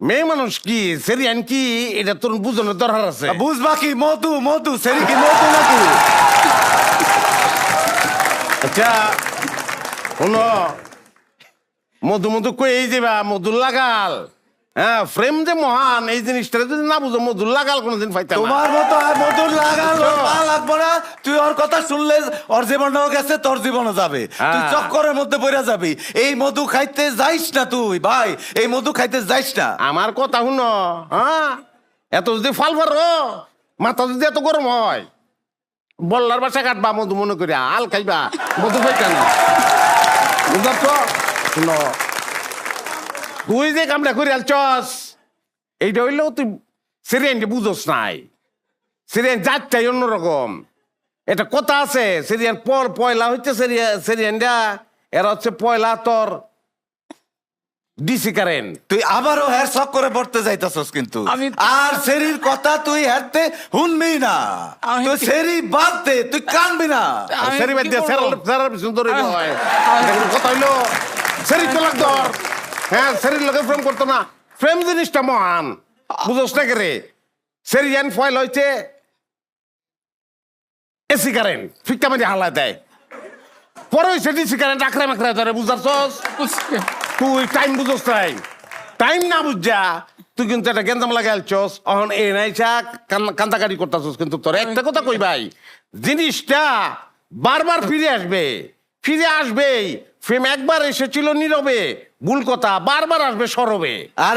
মেয়ে মানুষ কি? সেরিয়ান কি? এটা তোর বুঝানোর দরকার আছে। বুঝবা কি? মধু মধু সেরি কি মধু নাকি? আচ্ছা শুনো। মধু মধু কই যেবা যাবা মধু লাগাল। হ্যাঁ ফ্রেম যে মহান এই জিনিসটা যদি না বুঝো মধু লাগাল কোনোদিন পাইতাম তোমার মতো আর মধুর লাগালো লাগবো না। তুই ওর কথা শুনলে ওর জীবনও গেছে তোর জীবনও যাবে। তুই হ্যাঁ। চক্করের মধ্যে পড়ে যাবি। এই মধু খাইতে যাইস না তুই ভাই। এই মধু খাইতে যাইস না। আমার কথা শুনো হ্যাঁ? এত যদি ফাল পারো মাথা যদি এত গরম হয় বল্লার বাসা কাটবা মধু মনে করি আল খাইবা। মধু পাইতা না। বুঝলাম তো? শুনো তুই যে কামটা করি আলছস এইটা হইলেও তুই সিরিয়ানটি বুঝোস নাই। সিরিয়ান যাচ্ছাই অন্যরকম। এটা কথা আছে সিরিয়ান পর পয়লা হচ্ছে সিরিয়ানটা এরা হচ্ছে পয়লা তোর ডিসি কারেন্ট তুই আবারও হের শখ করে পড়তে যাইতাছস কিন্তু। আমি- আর সেরির কথা তুই হেরতে শুনবি না। তুই সেরি বাদ দে তুই কানবি না। সেরি বাদ দিয়ে সেরার পিছন হয় কথা হইল সেরি তো লাগতো। হ্যাঁ সেরির লোকে ফ্রেম করতো না। ফ্রেম জিনিসটা মহান। বুঝোস না রে সেরিয়ান ফয়েল হইছে এসি কারেন্ট ফিক্কা মাঝে হালা দেয়। পরে হইছে ডিসি কারেন্ট আখড়ে মাখড়ে ধরে বুঝাচ্ছস তুই টাইম বুঝোস তাই টাইম না বুঝা তুই কিন্তু একটা গেঞ্জাম লাগাইছস অহন এ নাইছা কান্দাকাটি করতেছস কিন্তু তোর। একটা কথা কই ভাই জিনিসটা বারবার ফিরে আসবে। ফিরে আসবেই। ফ্রেম একবার এসেছিল নীরবে ভুল কথা বারবার আসবে সরবে। আর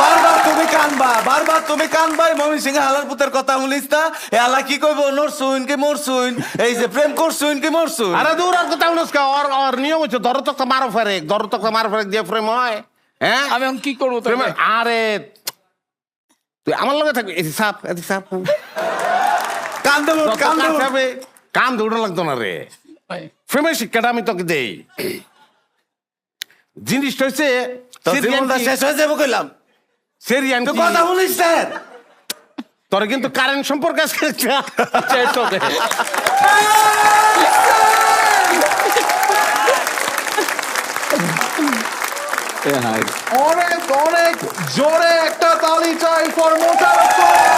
বারবার তুমি কানবা বারবার তুমি কানবাই মমি সিং হালার পুতের কথা শুনিস না? এ আলা কি কইব? নরসুন কি মরসুন এই যে প্রেম করছুন কি মরসুন আরে দূর আর কথা শুনস কা ওর ওর নিয়ম হচ্ছে ধরো তক্তা মারো ফেরেক ধরো তক্তা মারো ফেরেক দিয়ে ফ্রেম হয় হ্যাঁ? আমি এখন কি করব তাহলে? আরে তুই আমার লগে থাকবি? এদি সাপ এদি সাপ। কান দেবো কান দেবো কান দৌড়া লাগতো না রে। ভাই, ফ্রেমের শিক্ষাটা আমি তোকে দেই? জিনিসটা হচ্ছে শেষ হয়ে যাব কইলাম। সেরিয়ান কথা শুনিস না। তোর কিন্তু কারেন্ট সম্পর্কে অনেক অনেক জোরে একটা তালি চাই ফর করিম